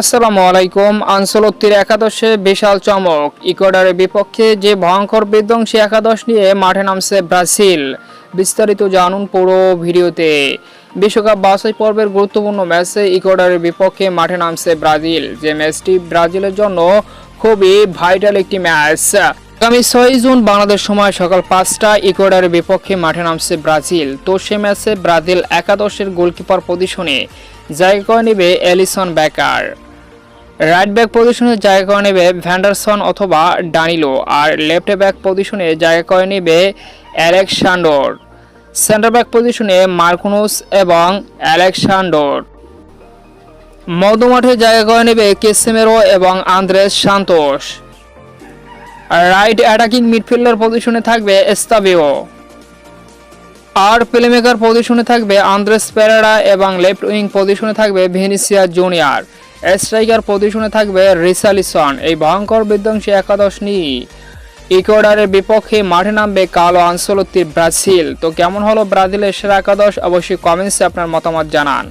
আসসালামু আলাইকুম। আনসলত্তির একাদশে বিশাল চমক। ইকুয়েডরের বিপক্ষে যে ভয়ঙ্কর বিধ্বংসী একাদশ নিয়ে মাঠে নামছে ব্রাজিল। বিস্তারিত জানুন পুরো ভিডিওতে। বিশ্বকাপ বাছাই পর্বের গুরুত্বপূর্ণ ম্যাচে ইকুয়েডরের বিপক্ষে মাঠে নামছে ব্রাজিল। যে ম্যাচটি ব্রাজিলের জন্য খুবই ভাইটাল একটি ম্যাচ। আগামী ছয় জুন বাংলাদেশ সময় সকাল পাঁচটা ইকুয়েডরের বিপক্ষে মাঠে নামছে ব্রাজিল। তো সে ম্যাচে ব্রাজিল একাদশের গোলকিপার পজিশনে জায়গা করে নেবে এলিসন ব্যাকার। রাইট ব্যাক পজিশনে জায়গা করে নেবে ভ্যান্ডারসন অথবা ডানিলো, আর লেফট ব্যাক পজিশনে জায়গা করে নেবে অ্যালেকসান্ডর। সেন্টার ব্যাক পজিশনে মার্কুনুস এবং অ্যালেকসান্ডর। মধ্যমাঠে জায়গা করে নেবে কেসেমেরো এবং Andres Santos right attacking midfielder পজিশনে থাকবে এস্তাবিও। আর প্লেমেকার পজিশনে থাকবে আন্দ্রেস পেরেরা এবং লেফট উইং পজিশনে থাকবে ভেনিসিয়া জুনিয়র। স্ট্রাইকার পজিশনে থাকবে রিসালিসন, এই ভয়ঙ্কর বিধ্বংসী একাদশ নিয়ে। ইকুয়েডারের বিপক্ষে মাঠে নামবে কালো আনসলত্তির ব্রাজিল। তো কেমন হলো ব্রাজিলের সেরা একাদশ? অবশ্যই কমেন্টসে আপনার মতামত জানান।